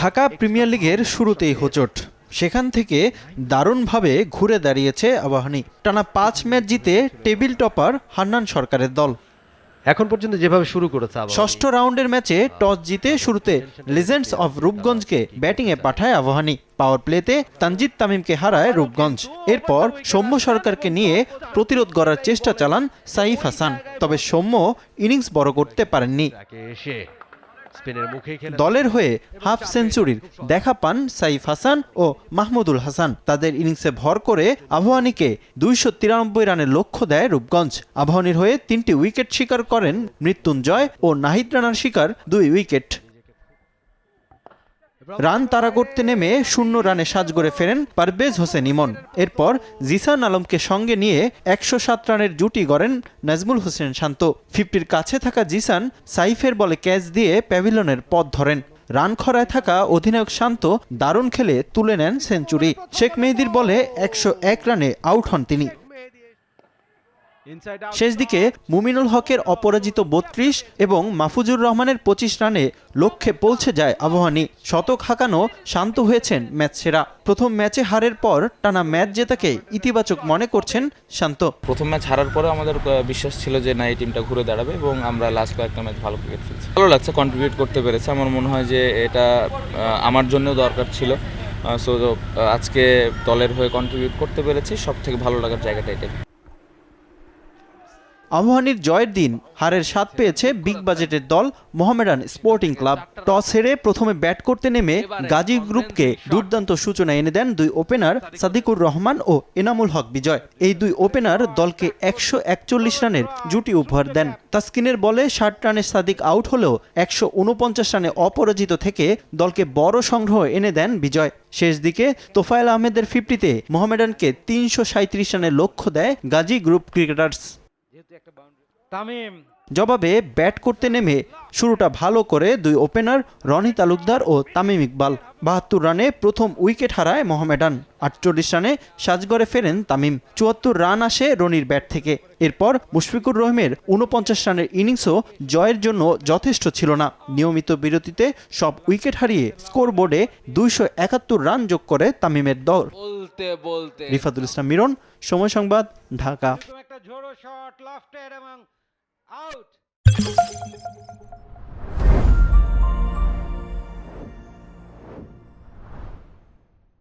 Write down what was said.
Dhaka premier লিগের শুরুতেই হোচট। সেখান থেকে দারুণভাবে ঘুরে দাঁড়িয়েছে আবাহনী। টানা পাঁচ ম্যাচ জিতে টেবিল টপার হান্নান সরকারের দল। এখন পর্যন্ত যেভাবে শুরু করেছে ষষ্ঠ রাউন্ডের ম্যাচে টস জিতে শুরুতে লিজেন্ডস অফ রূপগঞ্জকে ব্যাটিংয়ে পাঠায় আবাহনী। পাওয়ার প্লেতে তানজিদ তামিমকে হারায় রূপগঞ্জ এরপর সৌম্য সরকারকে নিয়ে প্রতিরোধ করার চেষ্টা চালান সাইফ হাসান। তবে সৌম্য ইনিংস বড় করতে পারেননি। স্পেনের মুখে খেলে দলের হয়ে হাফ সেঞ্চুরির দেখা পান সাইফ হাসান ও মাহমুদুল হাসান। তাদের ইনিংসে ভর করে আবহানিকে দুইশো তিরানব্বই রানের লক্ষ্য দেয় রূপগঞ্জ। আবহানীর হয়ে তিনটি উইকেট শিকার করেন মৃত্যুঞ্জয় ও নাহিদ রানার শিকার দুই উইকেট। রান তাড়া করতে নেমে শূন্য রানে সাজগড়ে ফেরেন পারভেজ হোসেন ইমন। এরপর জিসান আলমকে সঙ্গে নিয়ে একশো সাত রানের জুটি গড়েন নাজমুল হোসেন শান্ত। ফিফটির কাছে থাকা জিসান সাইফের বলে ক্যাচ দিয়ে প্যাভিলনের পথ ধরেন। রান খরায় থাকা অধিনায়ক শান্ত দারুণ খেলে তুলে নেন সেঞ্চুরি। শেখ মেহেদির বলে একশো এক রানে আউট হন তিনি। শেষ দিকে মুমিনুল হকের অপরাজিত বত্রিশ এবং মাহফুজুর রহমানের পঁচিশ রানে লক্ষ্যে পৌঁছে যায় আবাহনী শতক হাঁকানো শান্ত হয়েছেন ম্যাচ সেরা। প্রথম ম্যাচে হারের পর টানা ম্যাচ জেতাকে ইতিবাচক মনে করছেন শান্ত। প্রথম ম্যাচ হারার পরে আমাদের বিশ্বাস ছিল যে না এই টিমটা ঘুরে দাঁড়াবে এবং আমরা লাস্ট কয়েকটা ম্যাচ ভালো ক্রিকেট খেলছি। ভালো লাগছে কন্ট্রিবিউট করতে পেরেছে। আমার মনে হয় যে এটা আমার জন্যও দরকার ছিল। সো আজকে দলের হয়ে কন্ট্রিবিউট করতে পেরেছি। সব থেকে ভালো লাগার জায়গাটা এটাই। আবাহনীর জয়ের দিন হারের স্বাদ পেয়েছে বিগ বাজেটের দল মোহামেডান স্পোর্টিং ক্লাব। টস হেরে প্রথমে ব্যাট করতে নেমে গাজী গ্রুপকে দুর্দান্ত সূচনা এনে দেন দুই ওপেনার সাদিকুর রহমান ও এনামুল হক বিজয়। এই দুই ওপেনার দলকে একশো একচল্লিশ রানের জুটি উপহার দেন। তাসকিনের বলে ষাট রানে সাদিক আউট হলেও একশো উনপঞ্চাশ রানে অপরাজিত থেকে দলকে বড় সংগ্রহ এনে দেন বিজয়। শেষ দিকে তোফায়েল আহমেদের ফিফটিতে মোহামেডানকে তিনশো সাঁত্রিশ রানের লক্ষ্য দেয় গাজী গ্রুপ ক্রিকেটার্স। তামিম। জবাবে ব্যাট করতে নেমে শুরুটা ভালো করে দুই ওপেনার রনি তালুকদার ও তামিম ইকবাল। বাহাত্তর রানে প্রথম উইকেট হারায় মোহামেডান। আটচল্লিশ রানে সাজগড়ে ফেরেন তামিম। চুয়াত্তর রান আসে রনির ব্যাট থেকে। এরপর মুশফিকুর রহিমের উনপঞ্চাশ রানের ইনিংসও জয়ের জন্য যথেষ্ট ছিল না। নিয়মিত বিরতিতে সব উইকেট হারিয়ে স্কোরবোর্ডে দুইশো একাত্তর রান যোগ করে তামিমের দল। বলতে বলতে। রিফাতুল ইসলাম মিরন সময় সংবাদ Dhaka. shot, lofted among out.